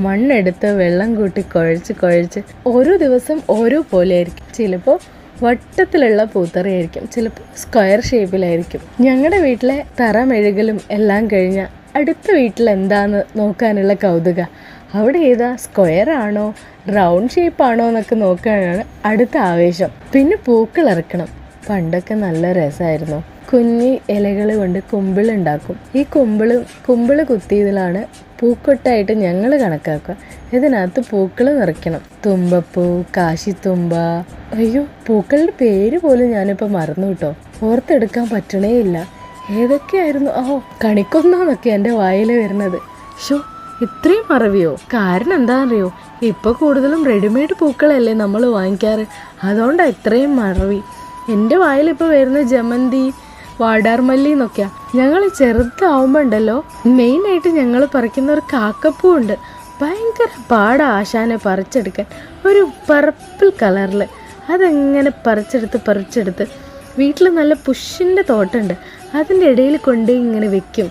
മണ്ണെടുത്ത് വെള്ളം കൂട്ടി കുഴച്ച് കുഴച്ച് ഓരോ ദിവസം ഓരോ പോലെ ആയിരിക്കും. ചിലപ്പോൾ വട്ടത്തിലുള്ള പൂത്തറയായിരിക്കും ചിലപ്പോൾ സ്ക്വയർ ഷേപ്പിലായിരിക്കും ഞങ്ങളുടെ വീട്ടിലെ തറ മെഴുകലും എല്ലാം കഴിഞ്ഞ അടുത്ത വീട്ടിൽ എന്താന്ന് നോക്കാനുള്ള കൗതുക. അവിടെ ഏതാ സ്ക്വയർ ആണോ റൗണ്ട് ഷേപ്പ് ആണോ എന്നൊക്കെ നോക്കാനാണ് അടുത്ത ആവേശം. പിന്നെ പൂക്കൾ ഇറക്കണം. പണ്ടൊക്കെ നല്ല രസമായിരുന്നു കുഞ്ഞി ഇലകൾ കൊണ്ട് കുമ്പിളുണ്ടാക്കും. ഈ കുമ്പിൾ കുമ്പിൾ കുത്തിയതിലാണ് പൂക്കൊട്ടായിട്ട് ഞങ്ങൾ കണക്കാക്കുക. ഇതിനകത്ത് പൂക്കൾ നിറയ്ക്കണം. തുമ്പപ്പൂ കാശിത്തുമ്പ. അയ്യോ പൂക്കളുടെ പേര് പോലും ഞാനിപ്പോൾ മറന്നു കേട്ടോ. ഓർത്തെടുക്കാൻ പറ്റണേ ഇല്ല. ഏതൊക്കെയായിരുന്നു? ഓ കണിക്കൊന്നാന്നൊക്കെ എന്റെ വായിൽ വരുന്നത്. ഷോ ഇത്രയും മറവിയോ? കാരണം എന്താ അറിയോ ഇപ്പോൾ കൂടുതലും റെഡിമെയ്ഡ് പൂക്കളല്ലേ നമ്മൾ വാങ്ങിക്കാറ്. അതുകൊണ്ടാണ് ഇത്രയും മറവി. എന്റെ വായിലിപ്പോൾ വരുന്ന ജമന്തി വാടാർമല്ലി എന്നൊക്കെയാ ഞങ്ങൾ ചെറുതാവുമ്പോൾ ഉണ്ടല്ലോ മെയിനായിട്ട് ഞങ്ങൾ പറിക്കുന്ന ഒരു കാക്കപ്പൂ ഉണ്ട് ഭയങ്കര പാട ആശാനെ പറിച്ചെടുക്കാൻ. ഒരു പർപ്പിൾ കളറിൽ അതെങ്ങനെ പറിച്ചെടുത്ത് പറിച്ചെടുത്ത്. വീട്ടിൽ നല്ല പുഷിന്റെ തോട്ടമുണ്ട് അതിന്റെ ഇടയിൽ കൊണ്ടുപോയി ഇങ്ങനെ വെക്കും.